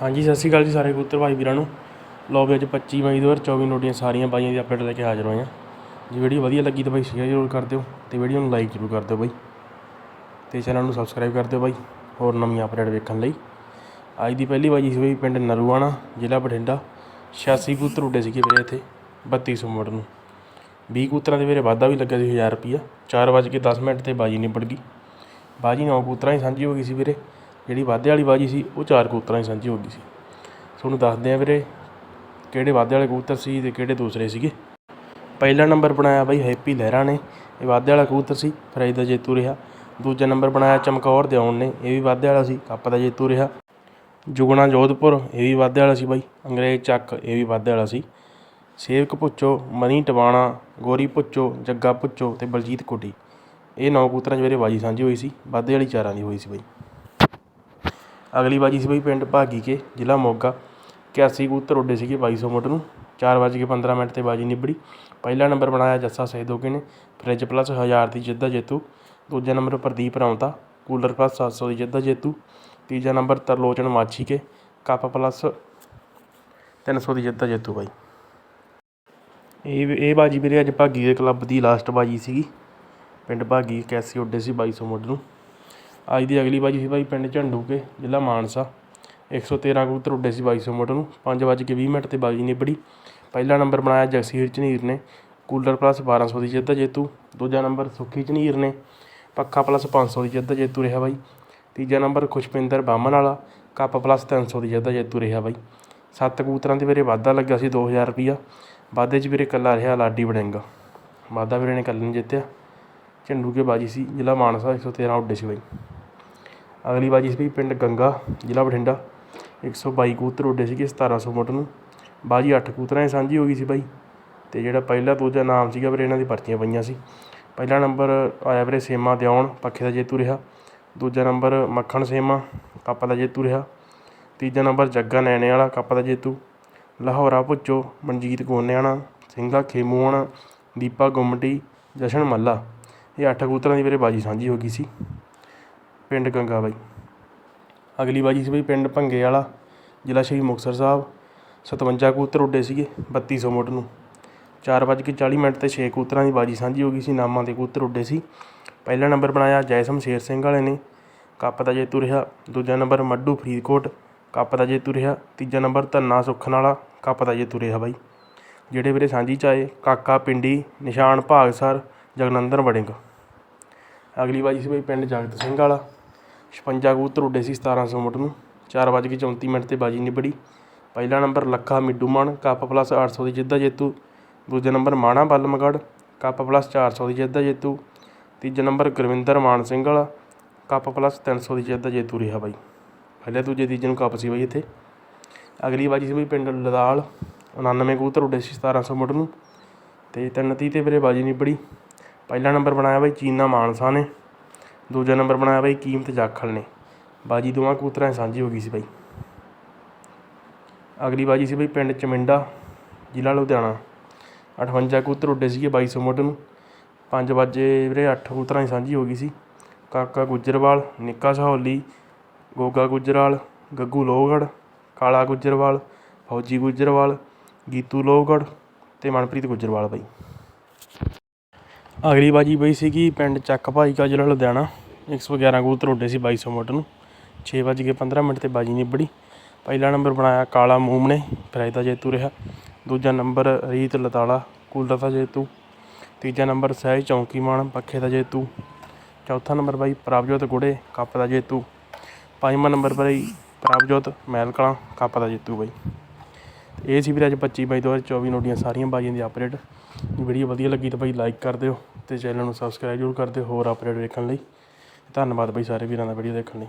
ਹਾਂਜੀ, ਸਤਿ ਸ਼੍ਰੀ ਅਕਾਲ ਜੀ ਸਾਰੇ ਕਬੂਤਰ ਭਾਈ ਵੀਰਾਂ ਨੂੰ। ਲਓ ਵੀ ਅੱਜ 25 ਮਈ 2024 ਨੂੰ ਤੁਹਾਡੀਆਂ ਸਾਰੀਆਂ ਬਾਈਆਂ ਦੀ ਅਪਡੇਟ ਲੈ ਕੇ ਹਾਜ਼ਰ ਹੋਏ ਹਾਂ। ਜੇ ਵੀਡੀਓ ਵਧੀਆ ਲੱਗੀ ਤਾਂ ਬਾਈ ਸ਼ੇਅਰ ਜ਼ਰੂਰ ਕਰ ਦਿਓ ਤੇ ਵੀਡੀਓ ਨੂੰ ਲਾਈਕ ਜ਼ਰੂਰ ਕਰ ਦਿਓ ਬਾਈ। ਤੇ ਚੈਨਲ ਨੂੰ ਸਬਸਕ੍ਰਾਈਬ ਕਰ ਦਿਓ ਬਾਈ, ਹੋਰ ਨਵੀਆਂ ਅਪਡੇਟ ਵੇਖਣ ਲਈ। ਅੱਜ ਦੀ ਪਹਿਲੀ ਬਾਜੀ ਸੀ ਬਾਈ ਪਿੰਡ ਨਰੂਆਣਾ, ਜ਼ਿਲ੍ਹਾ ਬਠਿੰਡਾ। 86 ਕਬੂਤਰ ਉੱਡੇ ਸੀਗੇ ਵੀਰੇ ਇੱਥੇ 3200 ਮੋੜ ਨੂੰ। 20 ਕਬੂਤਰਾਂ ਦੇ ਵੀਰੇ ਵਾਧਾ ਵੀ ਲੱਗਿਆ ਸੀ 1000 ਰੁਪਿਆ 4:10 ਮਿੰਟ ਤੇ ਬਾਜੀ ਨਿਬੜ ਗਈ। ਬਾਜੀ ਨੌ ਕਬੂਤਰਾਂ ਹੀ ਸਾਂਝੀ ਹੋ ਗਈ ਸੀ ਵੀਰੇ। ਜਿਹੜੀ ਵਾਧੇ ਵਾਲੀ ਬਾਜੀ ਸੀ, ਉਹ ਚਾਰ ਕਬੂਤਰਾਂ ਹੀ ਸਾਂਝੀ ਹੋ ਗਈ ਸੀ। ਤੁਹਾਨੂੰ ਦੱਸਦੇ ਆ ਵੀਰੇ, ਕਿਹੜੇ ਵਾਧੇ ਵਾਲੇ ਕਬੂਤਰ ਸੀ ਤੇ ਕਿਹੜੇ ਦੂਸਰੇ ਸੀਗੇ। ਪਹਿਲਾ ਨੰਬਰ ਬਣਾਇਆ ਬਾਈ ਹੈਪੀ ਲਹਿਰਾ ਨੇ, ਇਹ ਵਾਧੇ ਵਾਲਾ ਕਬੂਤਰ ਸੀ ਪ੍ਰਾਈਜ਼ ਦਾ ਜੇਤੂ ਰਿਹਾ। ਦੂਜਾ ਨੰਬਰ ਬਣਾਇਆ ਚਮਕੌਰ ਦਿਉਣ ਨੇ, ਇਹ ਵੀ ਵਾਧੇ ਵਾਲਾ ਸੀ, ਕੱਪ ਦਾ ਜੇਤੂ ਰਿਹਾ। ਜੁਗਣਾ ਜੋਧਪੁਰ, ਇਹ ਵੀ ਵਾਧੇ ਵਾਲਾ ਸੀ ਬਾਈ। ਅੰਗਰੇਜ਼ ਚੱਕ, ਇਹ ਵੀ ਵਾਧੇ ਵਾਲਾ ਸੀ। ਸੇਵਕ ਭੁੱਚੋ ਮਨੀ ਟਵਾਣਾ, ਗੋਰੀ ਭੁੱਚੋ ਜੱਗਾ ਭੁੱਚੋ ਤੇ ਬਲਜੀਤ ਕੋਟੀ। ਇਹ ਨੌ ਕਬੂਤਰਾਂ 'ਚ ਮੇਰੇ ਬਾਜੀ ਸਾਂਝੀ ਹੋਈ ਸੀ, ਵਾਧੇ ਵਾਲੀ ਚਾਰਾਂ ਦੀ ਹੋਈ ਸੀ ਬਾਈ। ਅਗਲੀ ਬਾਜੀ ਸੀ ਬਾਈ ਪਿੰਡ ਭਾਗੀ ਕੇ, ਜ਼ਿਲ੍ਹਾ ਮੋਗਾ। 81 ਕਬੂਤਰ ਉੱਡੇ ਸੀਗੇ ਬਾਈ ਸੌ ਮੁੱਢ ਨੂੰ। 4:15 ਮਿੰਟ ਤੇ ਬਾਜੀ ਨਿਬੜੀ। ਪਹਿਲਾ ਨੰਬਰ ਬਣਾਇਆ ਜੱਸਾ ਸਹਿਦੋਗੇ ਨੇ। ਫਰਿੱਜ ਪਲੱਸ ਹਜ਼ਾਰ ਦੀ ਜਿੱਤ ਦਾ ਜੇਤੂ। ਦੂਜਾ number Pradeep Raunta. Cooler plus 700 ਦੀ ਜਿੱਤ ਦਾ ਜੇਤੂ। ਤੀਜਾ number Tarlochan Machhi Ke. Cup plus 300 ਦੀ ਜਿੱਤ ਦਾ ਜੇਤੂ ਬਾਈ। ਇਹ ਇਹ ਬਾਜੀ ਵੀਰੇ ਅੱਜ ਭਾਗੀ ਦੇ ਕਲੱਬ ਦੀ ਲਾਸਟ ਬਾਜੀ ਸੀਗੀ। ਪਿੰਡ ਭਾਗੀ 81 ਉੱਡੇ ਸੀ 2200 ਮੁੱਢ ਨੂੰ। ਅੱਜ ਦੀ ਅਗਲੀ ਬਾਜੀ ਸੀ ਬਾਈ ਪਿੰਡ ਝੰਡੂਕੇ ਜ਼ਿਲ੍ਹਾ ਮਾਨਸਾ। 113 ਕਬੂਤਰ ਉੱਡੇ ਸੀ 2200 ਮੁੱਢ ਨੂੰ 5:20 ਮਿੰਟ ਤੇ ਬਾਜੀ ਨਿਬੜੀ। ਪਹਿਲਾ ਨੰਬਰ ਬਣਾਇਆ ਜਗਸੀਰ ਝਨੀਰ ਨੇ, ਕੂਲਰ ਪਲੱਸ 1200 ਦੀ ਜਿੱਤ ਦਾ ਜੇਤੂ। ਦੂਜਾ ਨੰਬਰ ਸੁੱਖੀ ਝਨੀਰ ਨੇ, ਪੱਖਾ ਪਲੱਸ 500 ਦੀ ਜਿੱਤ ਦਾ ਜੇਤੂ ਰਿਹਾ ਬਾਈ। ਤੀਜਾ ਨੰਬਰ ਖੁਸ਼ਪਿੰਦਰ ਬਾਮਨ ਵਾਲਾ, ਕੱਪ ਪਲੱਸ 300 ਦੀ ਜਿੱਤ ਦਾ ਜੇਤੂ ਰਿਹਾ ਬਾਈ। ਸੱਤ ਕਬੂਤਰਾਂ ਦੇ ਵੀਰੇ ਵਾਧਾ ਲੱਗਿਆ ਸੀ 2000 ਰੁਪਿਆ ਵਾਧੇ 'ਚ ਵੀਰੇ ਇਕੱਲਾ ਰਿਹਾ ਲਾਡੀ ਵੜਿੰਗ। ਵਾਧਾ ਵੀਰੇ ਨੇ ਇਕੱਲੇ ਨੇ ਜਿੱਤਿਆ। ਝੰਡੂ ਕੇ ਬਾਜੀ ਸੀ, ਜ਼ਿਲ੍ਹਾ ਮਾਨਸਾ 113 ਉੱਡੇ ਸੀ ਬਾਈ। ਅਗਲੀ ਬਾਜੀ ਸੀ ਬਈ ਪਿੰਡ ਗੰਗਾ, ਜ਼ਿਲ੍ਹਾ ਬਠਿੰਡਾ। 122 ਕਬੂਤਰ ਉੱਡੇ ਸੀਗੇ 1700 ਮੁੱਢ ਨੂੰ। ਬਾਜੀ 8 ਕਬੂਤਰਾਂ ਦੀ ਸਾਂਝੀ ਹੋ ਗਈ ਸੀ ਬਾਈ। ਤੇ ਜਿਹੜਾ ਪਹਿਲਾ ਦੂਜਾ ਨਾਮ ਸੀਗਾ ਵੀਰੇ, ਇਹਨਾਂ ਦੀ ਪਰਚੀਆਂ ਪਈਆਂ ਸੀ। ਪਹਿਲਾ ਨੰਬਰ ਆਇਆ ਵੀਰੇ ਸੇਮਾ ਦਿਉਣ ਪੱਖੇ ਦਾ ਜੇਤੂ ਰਿਹਾ। ਦੂਜਾ ਨੰਬਰ ਮੱਖਣ ਸੇਮਾ, ਕੱਪ ਦਾ ਜੇਤੂ ਰਿਹਾ। ਤੀਜਾ ਨੰਬਰ ਜੱਗਾ ਨੈਣੇ ਵਾਲਾ, ਕੱਪ ਦਾ ਜੇਤੂ। ਲਾਹੌਰਾ ਭੁੱਚੋ, ਮਨਜੀਤ ਗੋਨਿਆਣਾ ਸਿੰਘਾ ਖੇਮੂਆਣਾ, ਦੀਪਾ ਗੁੰਮਟੀ, ਜਸ਼ਨ ਮੱਲਾ। ਇਹ ਅੱਠ ਕਬੂਤਰਾਂ ਦੀ ਵੀਰੇ ਬਾਜੀ ਸਾਂਝੀ ਹੋ ਗਈ ਸੀ। ਪਿੰਡ ਗੰਗਾ ਬਾਈ। ਅਗਲੀ ਬਾਜੀ ਸੀ ਬਈ ਪਿੰਡ ਭੰਗੇ ਵਾਲਾ, ਜ਼ਿਲ੍ਹਾ ਸ਼੍ਰੀ ਮੁਕਤਸਰ ਸਾਹਿਬ। 57 ਕਬੂਤਰ ਉੱਡੇ ਸੀਗੇ 3200 ਮੁੱਢ ਨੂੰ। 4:40 ਮਿੰਟ ਤੇ 6 ਕਬੂਤਰਾਂ ਦੀ ਬਾਜੀ ਸਾਂਝੀ ਹੋ ਗਈ ਸੀ, ਨਾਮਾਂ ਦੇ ਕਬੂਤਰ ਉੱਡੇ ਸੀ। ਪਹਿਲਾ ਨੰਬਰ ਬਣਾਇਆ ਜੈਸਮ ਸ਼ੇਰ ਸਿੰਘ ਵਾਲੇ ਨੇ। ਕੱਪ ਦਾ ਜੇਤੂ ਰਿਹਾ, ਦੂਜਾ ਨੰਬਰ ਮੱਡੂ ਫਰੀਦਕੋਟ, ਕੱਪ ਦਾ ਜੇਤੂ ਰਿਹਾ, ਤੀਜਾ ਨੰਬਰ ਧੰਨਾ ਸੁਖਨ ਵਾਲਾ ਕੱਪ ਦਾ ਜੇਤੂ ਰਿਹਾ ਬਾਈ। ਜਿਹੜੇ ਵੀਰੇ ਸਾਂਝੀ ਚ ਆਏ, ਕਾਕਾ ਪਿੰਡੀ, ਨਿਸ਼ਾਨ ਭਾਗ ਸਰ ਜਗਨੰਦਰ ਵੜਿੰਗ। ਅਗਲੀ ਬਾਜੀ ਸੀ ਬਈ ਪਿੰਡ ਜਗਤ ਸਿੰਘ ਵਾਲਾ। 56 ਕਬੂਤਰ ਉੱਡੇ ਸੀ 1700 ਮੁੱਢ ਨੂੰ। 4:34 ਮਿੰਟ ਤੇ ਬਾਜੀ ਨਿਬੜੀ। ਪਹਿਲਾ number Lakha Middumann cup plus ਅੱਠ ਸੌ ਦੀ ਜਿੱਤ ਦਾ ਜੇਤੂ। ਦੂਜਾ number Mana Balamgarh cup plus ਚਾਰ ਸੌ ਦੀ ਜਿੱਤ ਦਾ ਜੇਤੂ। ਤੀਜਾ ਨੰਬਰ ਗੁਰਵਿੰਦਰ ਮਾਨ ਸਿੰਘ ਵਾਲਾ ਕੱਪ ਪਲੱਸ 300 ਦੀ ਜਿੱਤ ਦਾ ਜੇਤੂ ਰਿਹਾ ਬਾਈ। ਪਹਿਲੇ ਦੂਜੇ ਤੀਜੇ ਨੂੰ ਕੱਪ ਸੀ ਬਾਈ ਇੱਥੇ। ਅਗਲੀ ਬਾਜੀ ਸੀ ਬਈ ਪਿੰਡ ਲਦਾਲ 99 ਕਬੂਤਰ ਉੱਡੇ ਸੀ 1700 ਮੁੱਢ ਨੂੰ। ਤੇ ਤਿੰਨ ਤੀਹ ਤੇ ਵੀਰੇ ਬਾਜੀ ਨਿਬੜੀ। ਪਹਿਲਾ ਨੰਬਰ ਬਣਾਇਆ ਬਾਈ ਚੀਨਾ ਮਾਨਸਾ ਨੇ। ਦੂਜਾ ਨੰਬਰ ਬਣਾਇਆ ਬਾਈ ਕੀਮਤ ਜਾਖਲ ਨੇ। ਬਾਜੀ ਦੋਵਾਂ ਕਬੂਤਰਾਂ 'ਚ ਸਾਂਝੀ ਹੋ ਗਈ ਸੀ ਬਾਈ। ਅਗਲੀ ਬਾਜੀ ਸੀ ਬਾਈ ਪਿੰਡ ਚਮਿੰਡਾ, ਜ਼ਿਲ੍ਹਾ ਲੁਧਿਆਣਾ। 58 ਕਬੂਤਰ ਉੱਡੇ ਸੀਗੇ 2200 ਮੁੱਢ ਨੂੰ। 5 ਵਜੇ ਵੀਰੇ 8 ਕਬੂਤਰਾਂ 'ਚ ਸਾਂਝੀ ਹੋ ਗਈ ਸੀ। ਕਾਕਾ ਗੁੱਜਰਵਾਲ, ਨਿੱਕਾ ਸਹੌਲੀ, ਗੋਗਾ ਗੁੱਜਰਵਾਲ, ਗੱਗੂ ਲੋਹਗੜ੍ਹ, ਕਾਲਾ ਗੁੱਜਰਵਾਲ, ਫੌਜੀ ਗੁੱਜਰਵਾਲ, ਗੀਤੂ ਲੋਹਗੜ੍ਹ ਤੇ ਮਨਪ੍ਰੀਤ ਗੁੱਜਰਵਾਲ ਬਾਈ। ਅਗਲੀ ਬਾਜੀ ਬਈ ਸੀਗੀ ਪਿੰਡ ਚੱਕ ਭਾਈ ਕਾ ਜ਼ਿਲ੍ਹਾ ਲੁਧਿਆਣਾ। 111 ਕਬੂਤਰ ਉੱਡੇ ਸੀ 2200 ਮੁੱਢ ਨੂੰ। 6:15 ਮਿੰਟ ਤੇ ਬਾਜੀ ਨਿਬੜੀ। ਪਹਿਲਾ ਨੰਬਰ ਬਣਾਇਆ ਕਾਲਾ ਮੂਮ ਨੇ ਪ੍ਰਾਈਜ਼ ਦਾ ਜੇਤੂ ਰਿਹਾ। ਦੂਜਾ ਨੰਬਰ ਰੀਤ ਲਤਾਲਾ ਕੂਲਰ ਦਾ ਜੇਤੂ। ਤੀਜਾ ਨੰਬਰ ਸਹਿਜ ਚੌਂਕੀ ਚੌਂਕੀਮਾਨ, ਪੱਖੇ ਦਾ ਜੇਤੂ। ਚੌਥਾ ਨੰਬਰ ਬਾਈ ਪ੍ਰਭਜੋਤ ਗੁੜੇ, ਕੱਪ ਦਾ ਜੇਤੂ। ਪੰਜਵਾਂ ਨੰਬਰ ਬਾਈ ਪ੍ਰਭਜੋਤ ਮਹਿਲ ਕਲਾਂ ਕੱਪ ਦਾ ਜੇਤੂ ਬਾਈ। ਇਹ ਸੀ ਵੀ ਅੱਜ 25 ਬਾਈ 2024 ਨੋਟੀਆਂ ਸਾਰੀਆਂ ਬਾਜੀਆਂ ਦੀ ਅਪਡੇਟ। ਵੀਡੀਓ ਵਧੀਆ ਲੱਗੀ ਤਾਂ ਬਾਈ ਲਾਈਕ ਕਰ ਦਿਓ ਤੇ ਚੈਨਲ ਨੂੰ ਸਬਸਕ੍ਰਾਈਬ ਜ਼ਰੂਰ ਕਰ ਦਿਓ ਹੋਰ ਅਪਡੇਟ ਵੇਖਣ ਲਈ। ਧੰਨਵਾਦ ਬਈ ਸਾਰੇ ਵੀਰਾਂ ਦਾ ਵੀਡੀਓ ਦੇਖਣ ਲਈ।